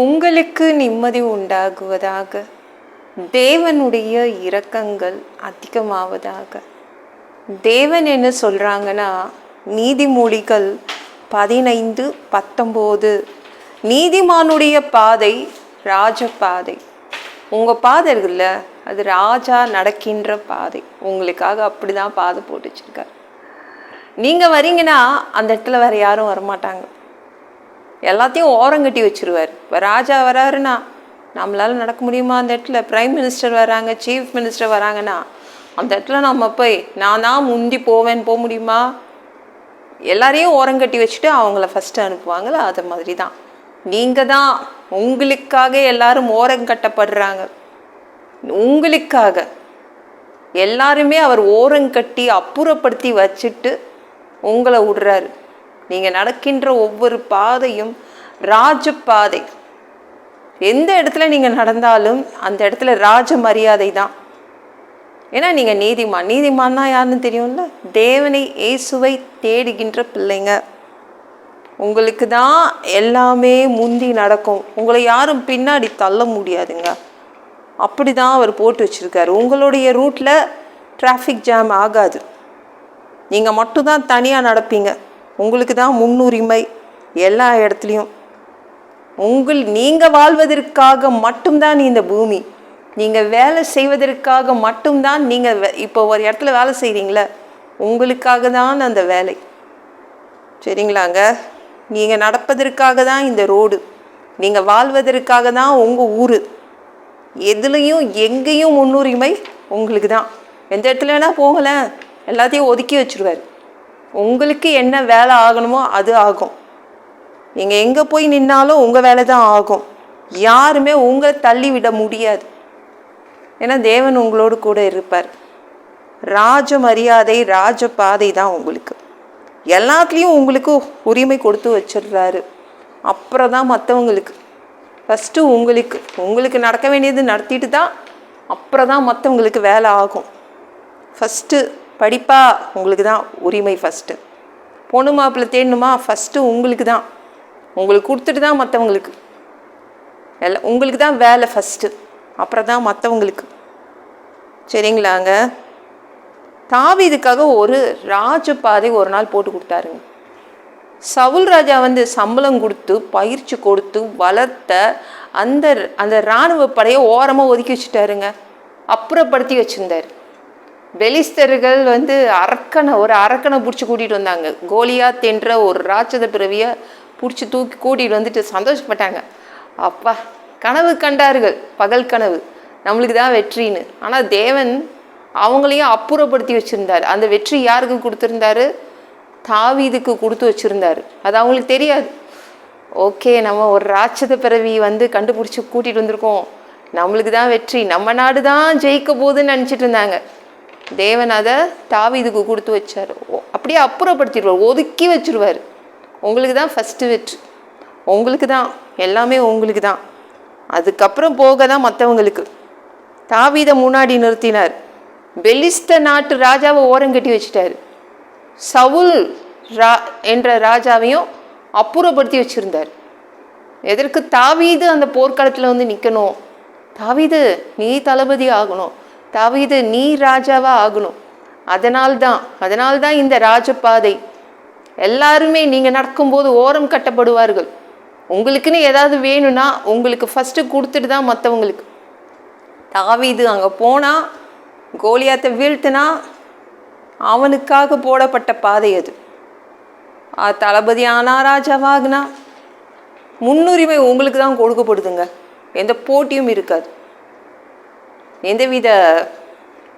உங்களுக்கு நிம்மதி உண்டாகுவதாக தேவனுடைய இரக்கங்கள் அதிகமாவதாக. தேவன் என்ன சொல்கிறாங்கன்னா நீதிமொழிகள் பதினைந்து பத்தொம்போது நீதிமானுடைய பாதை ராஜபாதை. உங்கள் பாதை இருக்குல்ல அது ராஜா நடக்கின்ற பாதை. உங்களுக்காக அப்படி தான் பாதை போட்டு வச்சுருக்கார் நீங்கள் வரீங்கன்னா அந்த இடத்துல வேறு யாரும் வரமாட்டாங்க. எல்லாத்தையும் ஓரங்கட்டி வச்சுருவார். இப்போ ராஜா வராருன்னா நம்மளால் நடக்க முடியுமா அந்த இடத்துல? பிரைம் மினிஸ்டர் வராங்க சீஃப் மினிஸ்டர் வராங்கன்னா அந்த இடத்துல நம்ம போய் நான் தான் முந்தி போவேன் போக முடியுமா? எல்லாரையும் ஓரங்கட்டி வச்சுட்டு அவங்கள ஃபஸ்ட்டு அனுப்புவாங்களே அது மாதிரி தான் நீங்கள் தான் உங்களுக்காக எல்லாரும் ஓரங்கட்டப்படுறாங்க உங்களுக்காக. எல்லாருமே அவர் ஓரங்கட்டி அப்புறப்படுத்தி வச்சுட்டு உங்களை விடுறாரு நீங்கள் நடக்கின்ற ஒவ்வொரு பாதையும் ராஜபாதை. எந்த இடத்துல நீங்கள் நடந்தாலும் அந்த இடத்துல ராஜ மரியாதை தான். ஏன்னா நீங்கள் நீதிமான். நீதிமான்னா யாருன்னு தெரியும்ல? தேவனை இயேசுவை தேடுகின்ற பிள்ளைங்க. உங்களுக்கு தான் எல்லாமே முந்தி நடக்கும். உங்களை யாரும் பின்னாடி தள்ள முடியாதுங்க. அப்படி தான் அவர் போட்டு வச்சுருக்காரு. உங்களுடைய ரூட்டில் டிராஃபிக் ஜாம் ஆகாது. நீங்கள் மட்டும்தான் தனியாக நடப்பீங்க. உங்களுக்கு தான் முன்னுரிமை எல்லா இடத்துலையும். உங்கள் நீங்கள் வாழ்வதற்காக மட்டும்தான் இந்த பூமி. நீங்கள் வேலை செய்வதற்காக மட்டும்தான் நீங்கள் இப்போ ஒரு இடத்துல வேலை செய்கிறீங்களே உங்களுக்காக தான் அந்த வேலை. சரிங்களாங்க? நீங்கள் நடப்பதற்காக தான் இந்த ரோடு. நீங்கள் வாழ்வதற்காக தான் உங்கள் ஊர். எதுலேயும் எங்கேயும் முன்னுரிமை உங்களுக்கு தான். எந்த இடத்துல வேணால் போகலேன் எல்லாத்தையும் ஒதுக்கி வச்சுருவார். உங்களுக்கு என்ன வேலை ஆகணுமோ அது ஆகும். நீங்கள் எங்கே போய் நின்னாலும் உங்கள் வேலை தான் ஆகும். யாருமே உங்களை தள்ளி விட முடியாது. ஏன்னா தேவன் உங்களோடு கூட இருப்பார். ராஜ மரியாதை ராஜ பாதை தான் உங்களுக்கு. எல்லாத்துலேயும் உங்களுக்கு உரிமை கொடுத்து வச்சிடுறாரு. அப்புறம் தான் மற்றவங்களுக்கு ஃபஸ்ட்டு உங்களுக்கு. உங்களுக்கு நடக்க வேண்டியது நடத்திட்டு தான் அப்புறம் தான் மற்றவங்களுக்கு வேலை ஆகும். ஃபஸ்ட்டு படிப்பா உங்களுக்கு தான் உரிமை ஃபஸ்ட்டு பொண்ணு மாப்பிள்ளை தேடணுமா? ஃபஸ்ட்டு உங்களுக்கு தான். உங்களுக்கு கொடுத்துட்டு தான் மற்றவங்களுக்கு எல்லாம் உங்களுக்கு தான் வேலை ஃபஸ்ட்டு அப்புறம் தான் மற்றவங்களுக்கு சரிங்களாங்க தாவீதுக்காக ஒரு ராஜபாதை ஒரு நாள் போட்டு கொடுத்தாருங்க. சவுல் ராஜா வந்து சம்பளம் கொடுத்து பயிற்சி கொடுத்து வளர்த்த அந்த அந்த இராணுவ படையை ஓரமாக ஒதுக்கி வச்சுட்டாருங்க. அப்புறப்படுத்தி வச்சுருந்தாரு. பெலிஸ்தர்கள் வந்து அரக்கனை ஒரு அரக்கனை பிடிச்சி கூட்டிகிட்டு வந்தாங்க. கோலியாத் என்ற ஒரு ராட்சத பிறவியை பிடிச்சி தூக்கி கூட்டிகிட்டு வந்துட்டு சந்தோஷப்பட்டாங்க. அப்பா கனவு கண்டார்கள் பகல் கனவு. நம்மளுக்கு தான் வெற்றின்னு. ஆனால் தேவன் அவங்களையும் அப்புறப்படுத்தி வச்சுருந்தார். அந்த வெற்றி யாருக்கு கொடுத்துருந்தாரு? தாவீதுக்கு கொடுத்து வச்சுருந்தார். அது அவங்களுக்கு தெரியாது. ஓகே நம்ம ஒரு ராட்சத பிறவி வந்து கண்டுபிடிச்சி கூட்டிகிட்டு வந்திருக்கோம். நம்மளுக்கு தான் வெற்றி. நம்ம நாடு தான் ஜெயிக்க போகுதுன்னு நினச்சிட்டு இருந்தாங்க. தேவன் அதை தாவிதுக்கு கொடுத்து வச்சார். ஓ- அப்படியே அப்புறப்படுத்திடுவார். ஒதுக்கி வச்சிருவார். உங்களுக்கு தான் ஃபஸ்ட்டு வெற்றி. உங்களுக்கு தான். எல்லாமே உங்களுக்கு தான். அதுக்கப்புறம் போக தான் மற்றவங்களுக்கு தாவீதை முன்னாடி நிறுத்தினார். பெலிஸ்த நாட்டு ராஜாவை ஓரங்கட்டி வச்சிட்டார். சவுல் ரா என்ற ராஜாவையும் அப்புறப்படுத்தி வச்சுருந்தார். எதற்கு? தாவீது அந்த போர்க்களத்தில் வந்து நிற்கணும் தாவீது நீ தளபதி ஆகணும். தாவீது நீ ராஜாவாக ஆகணும். அதனால்தான் அதனால்தான் இந்த ராஜபாதை. எல்லாருமே நீங்கள் நடக்கும்போது ஓரம் கட்டப்படுவார்கள். உங்களுக்குன்னு ஏதாவது வேணும்னா உங்களுக்கு ஃபஸ்ட்டு கொடுத்துட்டு தான் மற்றவங்களுக்கு தாவீது அங்கே போனால் கோலியாத்தை வீழ்த்தினா அவனுக்காக போடப்பட்ட பாதை அது. தளபதி ஆனா ராஜாவாகுனா முன்னுரிமை உங்களுக்கு தான் கொடுக்கப்படுதுங்க. எந்த போட்டியும் இருக்காது. எந்தவித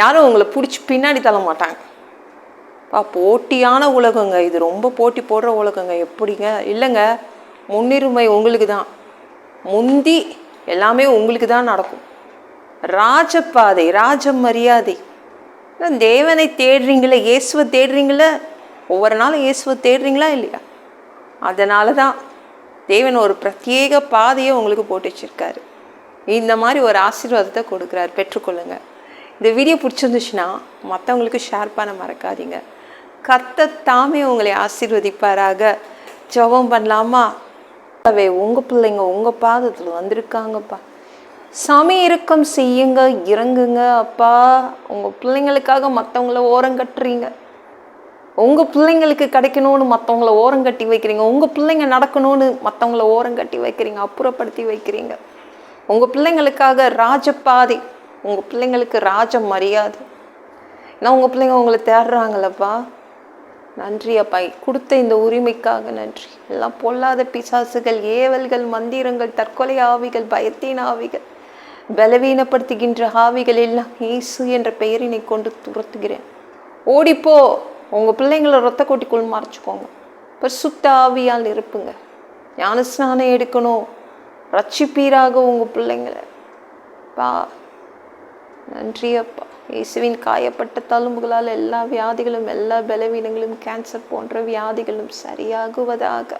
யாரும் உங்களை பிடிச்சி பின்னாடி தள்ள மாட்டாங்க. பா போட்டியான உலகங்க. இது ரொம்ப போட்டி போடுற உலகங்க. எப்படிங்க? இல்லைங்க. முன்னுரிமை உங்களுக்கு தான் முந்தி எல்லாமே உங்களுக்கு தான் நடக்கும். ராஜபாதை ராஜ மரியாதை. தேவனை தேடுறீங்களே இயேசுவை தேடுறீங்களே? ஒவ்வொரு நாளும் இயேசுவை தேடுறீங்களா இல்லையா? அதனால தான் தேவன் ஒரு பிரத்யேக பாதையை உங்களுக்கு போட்டு வச்சுருக்காரு. இந்த மாதிரி ஒரு ஆசீர்வாதத்தை கொடுக்குறாரு. பெற்றுக்கொள்ளுங்க. இந்த வீடியோ பிடிச்சிருந்துச்சுன்னா மற்றவங்களுக்கு ஷேர் பண்ண மறக்காதீங்க. கத்த தாமே உங்களை ஆசீர்வதிப்பாராக. ஜெபம் பண்ணலாமா? உங்கள் பிள்ளைங்க உங்கள் பாதத்தில் வந்திருக்காங்கப்பா. சாமி இரக்கம் செய்யுங்க இறங்குங்க அப்பா. உங்கள் பிள்ளைங்களுக்காக மற்றவங்கள ஓரம் கட்டுறீங்க. உங்கள் பிள்ளைங்களுக்கு கிடைக்கணும்னு மற்றவங்கள ஓரம் கட்டி வைக்கிறீங்க. உங்கள் பிள்ளைங்க நடக்கணும்னு மற்றவங்கள ஓரம் கட்டி வைக்கிறீங்க. அப்புறப்படுத்தி வைக்கிறீங்க. உங்கள் பிள்ளைங்களுக்காக ராஜபாதை உங்கள் பிள்ளைங்களுக்கு ராஜ மரியாதை. ஏன்னா உங்கள் பிள்ளைங்க உங்களை தேடுறாங்களப்பா. நன்றி அப்பா கொடுத்த இந்த உரிமைக்காக நன்றி. எல்லாம் பொல்லாத பிசாசுகள் ஏவல்கள் மந்திரங்கள் தற்கொலை ஆவிகள் பயத்தின் ஆவிகள் பலவீனப்படுத்துகின்ற ஆவிகள் எல்லாம் இயேசு என்ற பெயரினை கொண்டு துரத்துகிறேன். ஓடிப்போ உங்கள் பிள்ளைங்களை ரத்த கொட்டிக்குள் மறைச்சிக்கோங்க. பரிசுத்த ஆவியால் இருப்புங்க ஞானஸ்நானம் எடுக்கணும். ரட்சிப்பீராக உங்கள் பிள்ளைங்களை. பா நன்றி அப்பா. இயேசுவின் காயப்பட்ட தழும்புகளால் எல்லா வியாதிகளும் எல்லா பலவீனங்களும் கேன்சர் போன்ற வியாதிகளும் சரியாகுவதாக.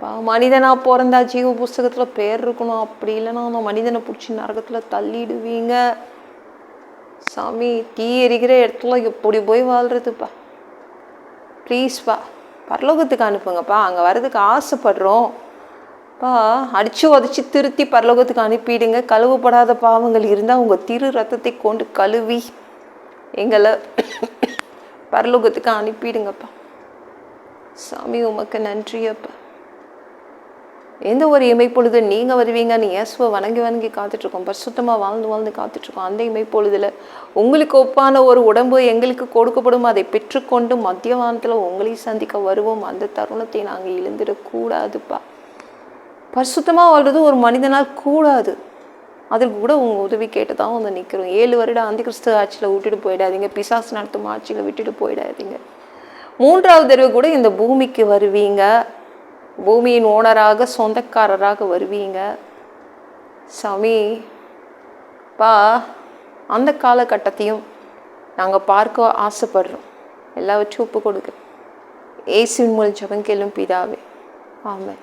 பா மனிதனாக பிறந்தா ஜீவ புஸ்தகத்தில் பேர் இருக்கணும். அப்படி இல்லைன்னா அந்த மனிதனை பிடிச்சி நரகத்தில் தள்ளிடுவீங்க. சாமி தீ எரிக்கிற இடத்துல எப்படி போய் வாழ்கிறதுப்பா ப்ளீஸ்ப்பா பரலோகத்துக்கு அனுப்புங்கப்பா. அங்கே வர்றதுக்கு ஆசைப்படுறோம். பா அடித்து உதச்சி திருத்தி பரலோகத்துக்கு அனுப்பிடுங்க. கழுவப்படாத பாவங்கள் இருந்தால் உங்கள் திரு ரத்தத்தை கொண்டு கழுவி எங்களை பரலோகத்துக்கு அனுப்பிடுங்கப்பா. சாமி உமக்கு நன்றி அப்பா. எந்த ஒரு இமைப்பொழுது நீங்கள் வருவீங்கன்னு இயேசுவை வணங்கி வணங்கி காத்துட்ருக்கோம். பரிசுத்தமாக வாழ்ந்து வாழ்ந்து காத்துட்ருக்கோம். அந்த இமைப்பொழுதில் உங்களுக்கு ஒப்பான ஒரு உடம்பு எங்களுக்கு கொடுக்கப்படும். அதை பெற்றுக்கொண்டு மத்திய வானத்தில் உங்களையும் சந்திக்க வருவோம். அந்த தருணத்தை நாங்கள் இழந்துடக்கூடாதுப்பா. பரிசுத்தமாக வாழ்றது ஒரு மனிதனால் கூடாது. அதற்கு கூட உங்கள் உதவி கேட்டு தான் வந்து நிற்கிறோம் ஏழு வருடம் அந்த கிறிஸ்து ஆட்சியில் விட்டுட்டு போயிடாதீங்க. பிசாசு நடத்தும் ஆட்சியில் விட்டுட்டு போயிடாதீங்க. மூன்றாவது தடவை கூட இந்த பூமிக்கு வருவீங்க. பூமியின் ஓனராக சொந்தக்காரராக வருவீங்க. சாமி பா அந்த காலகட்டத்தையும் நாங்கள் பார்க்க ஆசைப்படுறோம். எல்லாவற்றையும் ஒப்பு கொடுக்க ஏசுவின் மூலம் ஜபம் கேளும் பிதாவே. ஆமாம்